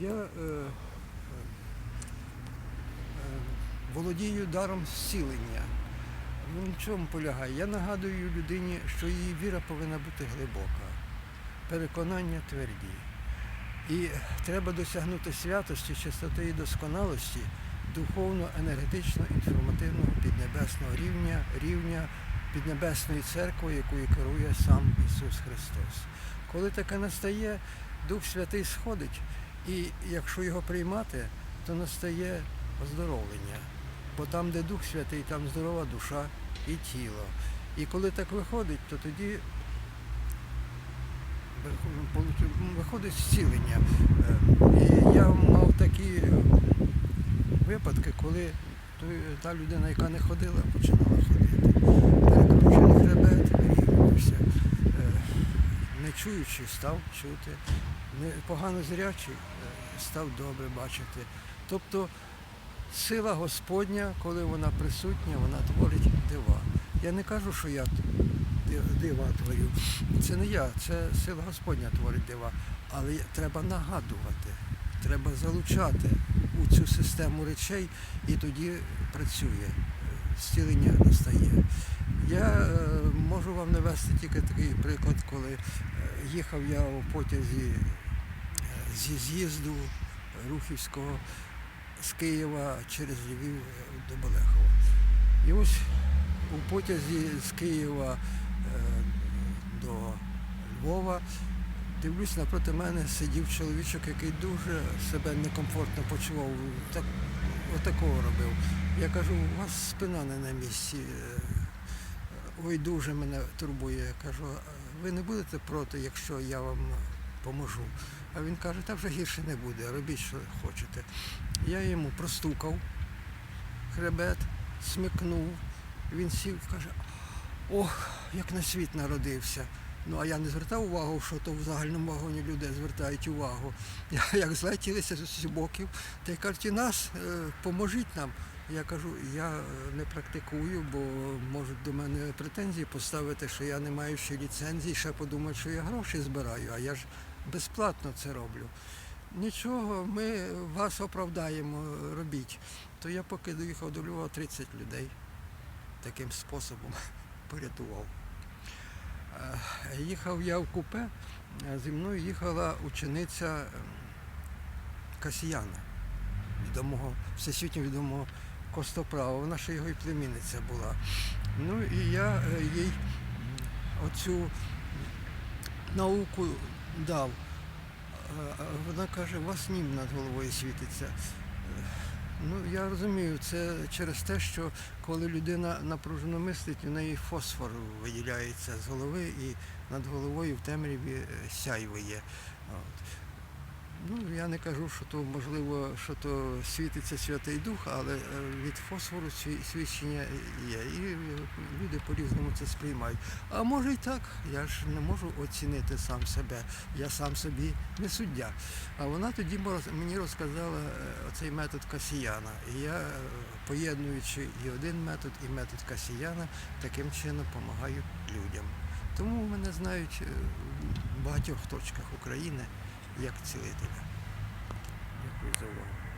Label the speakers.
Speaker 1: Я е, е, е, володію даром зцілення. Він в чому полягає? Я нагадую людині, що її віра повинна бути глибока, переконання тверді. І треба досягнути святості, чистоти і досконалості духовно, енергетично, інформативного піднебесного рівня, рівня піднебесної церкви, якою керує сам Ісус Христос. Коли таке настає, Дух Святий сходить, і якщо його приймати, то настає оздоровлення. Бо там, де Дух Святий, там здорова душа і тіло. І коли так виходить, то тоді виходить зцілення. Е, І я мав такі випадки, коли та людина, яка не ходила, починала ходити. Перекручений хребет, рівнявся. Не чуючий став чути, погано зрячий е, став добре бачити. Тобто сила Господня, коли вона присутня, вона творить дива. Я не кажу, що я дива творю. Це не я, це сила Господня творить дива. Але треба нагадувати, треба залучати у цю систему речей і тоді працює, е, зцілення настає. Я е, можу вам навести тільки такий приклад, коли е, їхав я у потязі е, зі з'їзду Рухівського з Києва через Львів до Болехова. І ось у потязі з Києва до Львова дивлюсь, напроти мене сидів чоловічок, який дуже себе некомфортно почував. Так, отакого робив. Я кажу, у вас спина не на місці. Ой, дуже мене турбує. Я кажу, «А ви не будете проти, якщо я вам поможу. А він каже, та вже гірше не буде, робіть, що хочете. Я йому простукав хребет, смикнув. Він сів і каже, ох, як на світ народився. Ну, а я не звертав увагу, що то в загальному вагоні люди звертають увагу. Як злетілися з боків, та й кажуть, «І нас, е, поможіть нам. Я кажу, я е, не практикую, бо можуть до мене претензії поставити, що я не маю ще ліцензії, ще подумають, що я гроші збираю, а я ж безплатно це роблю. Нічого, ми вас оправдаємо, робіть. То я поки доїхав до Львова 30 людей таким способом порятував. Е, Їхав я в купе, а зі мною їхала учениця ем, Касіяна, відомого, всесвітньо відомого костоправа. Вона ще його і племінниця була. Ну і я е, їй оцю науку дав. Вона каже, у вас нім над головою світиться. Ну, я розумію, це через те, що коли людина напружено мислить, у неї фосфор виділяється з голови і над головою в темряві е, сяйво є. От. Ну, я не кажу, що то можливо, що то світиться Святий Дух, але е, від фосфору свідчення є. І е, люди по-різному це сприймають. А може і так, я ж не можу оцінити сам себе. Я сам собі не суддя. А вона тоді мені розказала е, оцей метод Касіяна. І я, поєднуючи і один метод, і метод Касіяна, таким чином допомагаю людям. Тому мене знають в багатьох точках України як цілителя. Дякую за увагу.